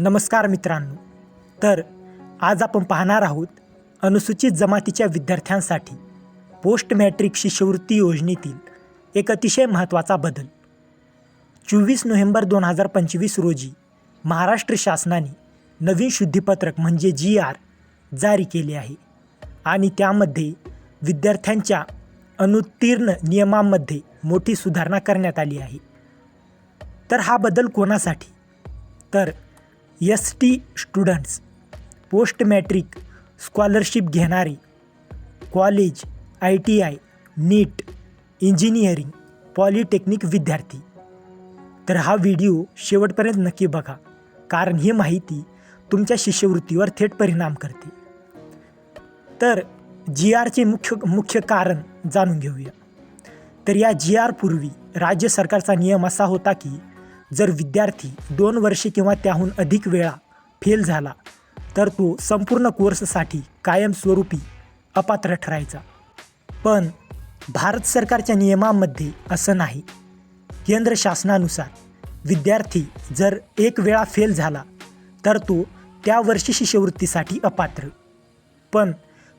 नमस्कार मित्रांनो. तर आज आपण पाहणार आहोत अनुसूचित जमातीच्या विद्यार्थ्यांसाठी पोस्ट मॅट्रिक शिष्यवृत्ती योजनेतील एक अतिशय महत्त्वाचा बदल. चोवीस नोव्हेंबर दोन हजार पंचवीस रोजी महाराष्ट्र शासनाने नवीन शुद्धीपत्रक म्हणजे जी आर जारी केले आहे आणि त्यामध्ये विद्यार्थ्यांच्या अनुत्तीर्ण नियमांमध्ये मोठी सुधारणा करण्यात आली आहे. तर हा बदल कोणासाठी? तर S T students post matric scholarship घेणारे college I T I NEET engineering polytechnic विद्यार्थी. तर हा व्हिडिओ शेवटपर्यंत नक्की बघा कारण ही माहिती तुमच्या शिष्यवृत्तीवर थेट परिणाम करते. तर जी आरचे मुख्य मुख्य कारण जाणून घेऊया. तर या जी आरपूर्वी राज्य सरकारचा नियम असा होता की जर विद्यार्थी दोन वर्षे किंवा त्याहून अधिक वेळा फेल झाला तर तो संपूर्ण कोर्ससाठी कायमस्वरूपी अपात्र ठरायचा. पण भारत सरकारच्या नियमामध्ये असं नाही. केंद्र शासनानुसार विद्यार्थी जर एक वेळा फेल झाला तर तो त्या वर्षी शिष्यवृत्तीसाठी अपात्र. पण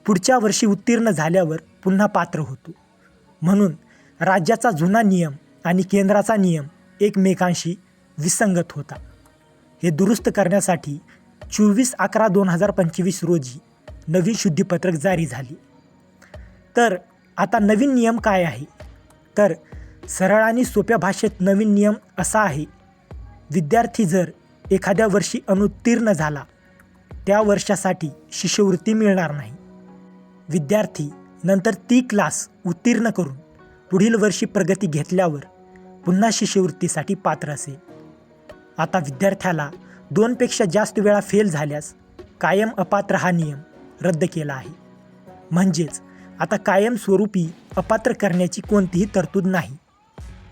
पुढच्या वर्षी उत्तीर्ण झाल्यावर पुन्हा पात्र होतो. म्हणून राज्याचा जुना नियम आणि केंद्राचा नियम एकमेकांशी विसंगत होता. हे दुरुस्त करण्यासाठी चोवीस अकरा दोन हजार पंचवीस रोजी नवीन शुद्धीपत्रक जारी झाली. तर आता नवीन नियम काय आहे? तर सरळ आणि सोप्या भाषेत नवीन नियम असा आहे विद्यार्थी जर एखाद्या वर्षी अनुत्तीर्ण झाला त्या वर्षासाठी शिष्यवृत्ती मिळणार नाही. विद्यार्थी नंतर ती क्लास उत्तीर्ण करून पुढील वर्षी प्रगती घेतल्यावर पुन्हा शिष्यवृत्तीसाठी पात्र असे. आता विद्यार्थ्याला दोनपेक्षा जास्त वेळा फेल झाल्यास कायम अपात्र हा नियम रद्द केला आहे. म्हणजेच आता कायमस्वरूपी अपात्र करण्याची कोणतीही तरतूद नाही.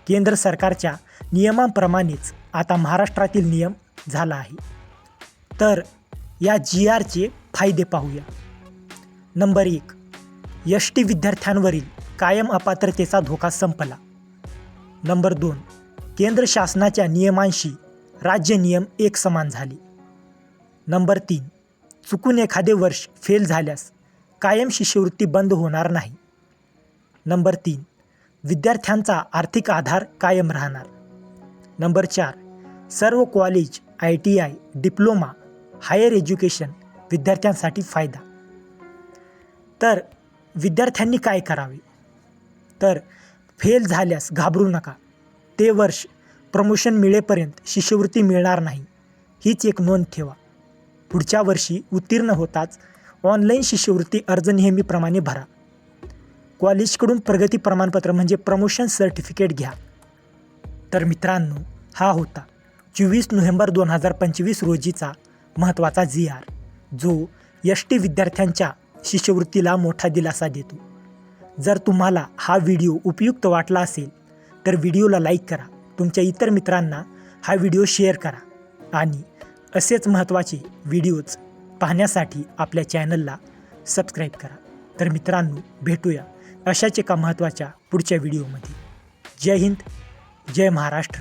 केंद्र सरकारच्या नियमांप्रमाणेच आता महाराष्ट्रातील नियम झाला आहे. तर या जी आरचे फायदे पाहूया. नंबर एक यष्टी टी विद्यार्थ्यांवरील कायम अपात्रतेचा धोका संपला. नंबर दोन. केंद्र शासनाच्या नियमांशी राज्य नियम एक समान झाले. नंबर तीन. चुकून एखादे वर्ष फेल झाल्यास कायम शिष्यवृत्ती बंद होणार नाही. नंबर तीन. विद्यार्थ्यांचा आर्थिक आधार कायम राहणार. नंबर चार. सर्व college I T I diploma higher education विद्यार्थ्यांसाठी फायदा. तर विद्यार्थ्यांनी काय करावे? तर फेल झाल्यास घाबरू नका. ते वर्ष प्रमोशन मिळेपर्यंत शिष्यवृत्ती मिळणार नाही. हीच एक नोंद ठेवा. पुढच्या वर्षी उत्तीर्ण होताच ऑनलाईन शिष्यवृत्ती अर्ज नेहमीप्रमाणे भरा. कॉलेजकडून प्रगती प्रमाणपत्र म्हणजे प्रमोशन सर्टिफिकेट घ्या. तर मित्रांनो हा होता चोवीस नोव्हेंबर दोन हजार पंचवीस रोजीचा महत्त्वाचा जी आर जो यष्टी टी विद्यार्थ्यांच्या शिष्यवृत्तीला मोठा दिलासा देतो. जर तुम्हाला हा व्हिडिओ उपयुक्त वाटला असेल तर व्हिडिओला लाईक करा. तुमच्या इतर मित्रांना हा व्हिडिओ शेअर करा. आणि असेच महत्त्वाचे व्हिडिओज पाहण्यासाठी आपल्या चॅनलला सबस्क्राईब करा. तर मित्रांनो भेटूया अशाच एका महत्त्वाच्या पुढच्या व्हिडिओमध्ये. जय हिंद जय महाराष्ट्र.